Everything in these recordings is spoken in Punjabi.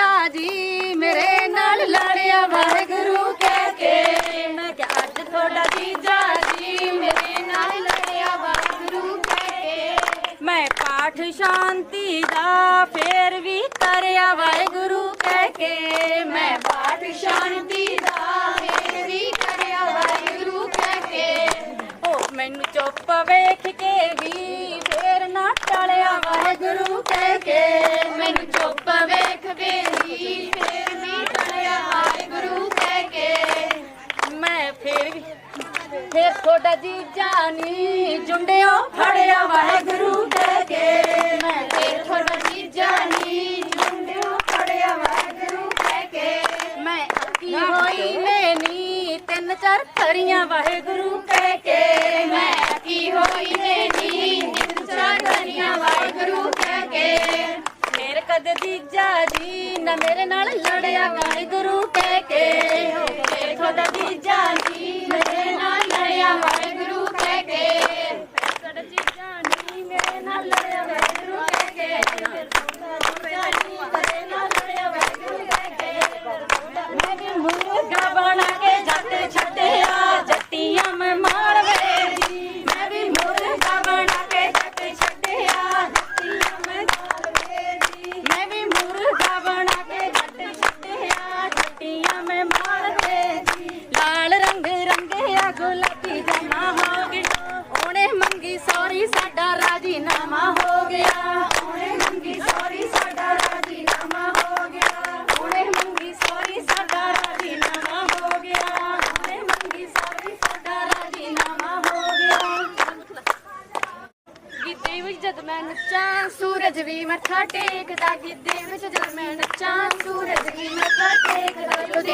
ਜੀਜਾ ਜੀ ਮੇਰੇ ਨਾਲ ਲੜਿਆ, ਵਾਹਿਗੁਰੂ ਕਹਿ ਕੇ। ਮੈਂ ਕਿਹਾ, ਅੱਜ ਤੁਹਾਡਾ ਜੀਜਾ ਜੀ ਮੇਰੇ ਨਾਲ ਲੜਿਆ, ਵਾਹਿਗੁਰੂ ਕਹਿ ਕੇ। ਮੈਂ ਪਾਠ ਸ਼ਾਂਤੀ ਦਾ ਫੇਰ ਵੀ ਕਰਿਆ, ਵਾਹਿਗੁਰੂ ਕਹਿ ਕੇ। ਮੈਂ ਪਾਠ ਸ਼ਾਂਤੀ ਦਾ ਫੇਰ ਵੀ ਕਰਿਆ, ਵਾਹਿਗੁਰੂ ਕਹਿ ਕੇ। ਉਹ ਮੈਨੂੰ ਚੁੱਪ ਵੇਖ ਕੇ ਵੀ ਫੇਰ ਨਾ ਟਲਿਆ ਵਾਹਿਗੁਰੂ ਕਹਿ ਕੇ। ਮੈਨੂੰ ਚੁੱਪ ਵੇਖ ਵੀ ਫੇਰ ਵੀ ਟਲਿਆ ਵਾਹਿਗੁਰੂ ਕਹਿ ਕੇ। ਮੈਂ ਫੇਰ ਵੀ ਫੇਰ ਤੁਹਾਡਾ ਜੀ ਜਾਨੀ ਜੁੰਡਿਓ ਫੜਿਆ ਵਾਹਿਗੁਰੂ ਕਹਿ ਕੇ। ਮੈਂ ਫੇਰ ਤੁਹਾਡਾ ਜੀ ਜਾਨੀ ਜੁੰਡਿਓ ਫੜਿਆ ਵਾਹਿਗੁਰੂ ਕਹਿ ਕੇ। ਮੈਂ ਅੱਕੀ ਹੋਈ ਮੈਨੀ ਤਿੰਨ ਚਾਰ ਕਰੀਆਂ ਵਾਹਿਗੁਰੂ ਕਹਿ ਕੇ। ਮੈਂ ਅੱਕੀ ਹੋਈ ਮੈਨੀ ਤਿੰਨ ਵਾਹਿਗੁਰੂ ਕਹਿ ਕੇ। ਫੇਰ ਕਦੇ ਜੀਜਾ ਜੀ ਨਾ ਮੇਰੇ ਨਾਲ ਲੜਿਆ, ਵਾਹਿਗੁਰੂ ਕਹਿ ਕੇ। ਹੋ ਫੇਰ ਤੁਹਾਡਾ ਜੀਜਾ ਰਾਜੀਨਾਮਾ ਹੋ ਗਿਆ। ਉਹਨੇ ਮੰਗੀ ਸੌਰੀ, ਸਾਡਾ ਰਾਜੀਨਾਮਾ ਹੋ ਗਿਆ। ਉਹਨੇ ਮੰਗੀ ਸੌਰੀ, ਸਾਡਾ ਰਾਜੀਨਾਮਾ ਹੋ ਗਿਆ। ਉਹਨੇ ਮੰਗੀ ਸੌਰੀ, ਸਾਡਾ ਰਾਜੀਨਾਮਾ ਹੋ ਗਿਆ। ਗਿੱਧੇ ਵਿੱਚ ਜਦ ਮੈਂ ਨੱਚਾਂ, ਸੂਰਜ ਵੀ ਮੱਥਾ ਟੇਕਦਾ। ਗਿੱਧੇ ਵਿੱਚ ਜਦ ਮੈਂ ਨੱਚਾਂ, ਸੂਰਜ ਵੀ ਮੱਥਾ ਟੇਕਦਾ।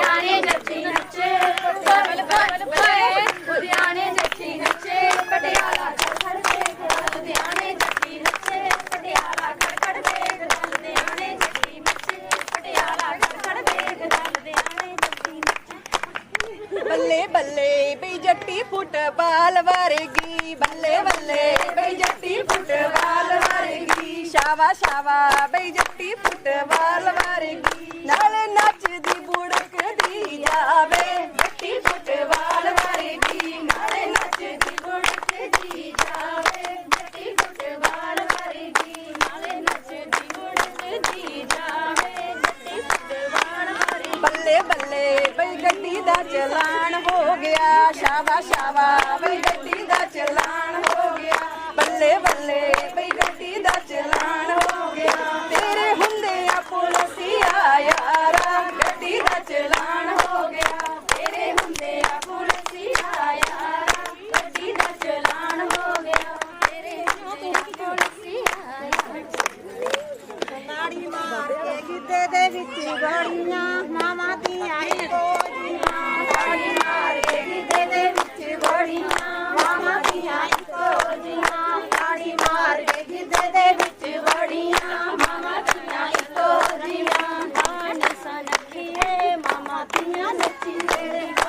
ਬੱਲੇ ਬੱਲੇ ਬਈ ਜੱਟੀ ਫੁੱਟਬਾਲ ਵਰਗੀ। ਬੱਲੇ ਬੱਲੇ ਬਈ ਜੱਟੀ ਫੁੱਟਬਾਲ ਵਰਗੀ। ਸ਼ਾਵਾ ਸ਼ਾਵਾ ਬਈ ਜੱਟੀ ਫੁੱਟਬਾਲ ਵਰਗੀ। ਨਾਲ ਨੱਚਦੀ ਬੁੜਕਦੀ ਜਾਵੇ। ਜੱਟੀ ਫੁੱਟਬਾਲ ਵਰਗੀ। ਨਾਲੇ ਨੱਚਦੀ ਬੁੜਕਦੀ ਜਾਵੇ। ਜੱਟੀ ਫੁੱਟਬਾਲ ਵਰਗੀ। ਨਾਲੇ ਨੱਚਦੀ ਉੜਦੀ ਜਾਵੇ। ਜੱਟੀ ਫੁੱਟਬਾਲ ਵਰਗੀ। ਬੱਲੇ ਬੱਲੇ ਬਈ ਗੱਡੀ ਦਾ ਚਲਾਨ ਹੋ ਗਿਆ ਸ਼ਾਵਾ Hizmetçilere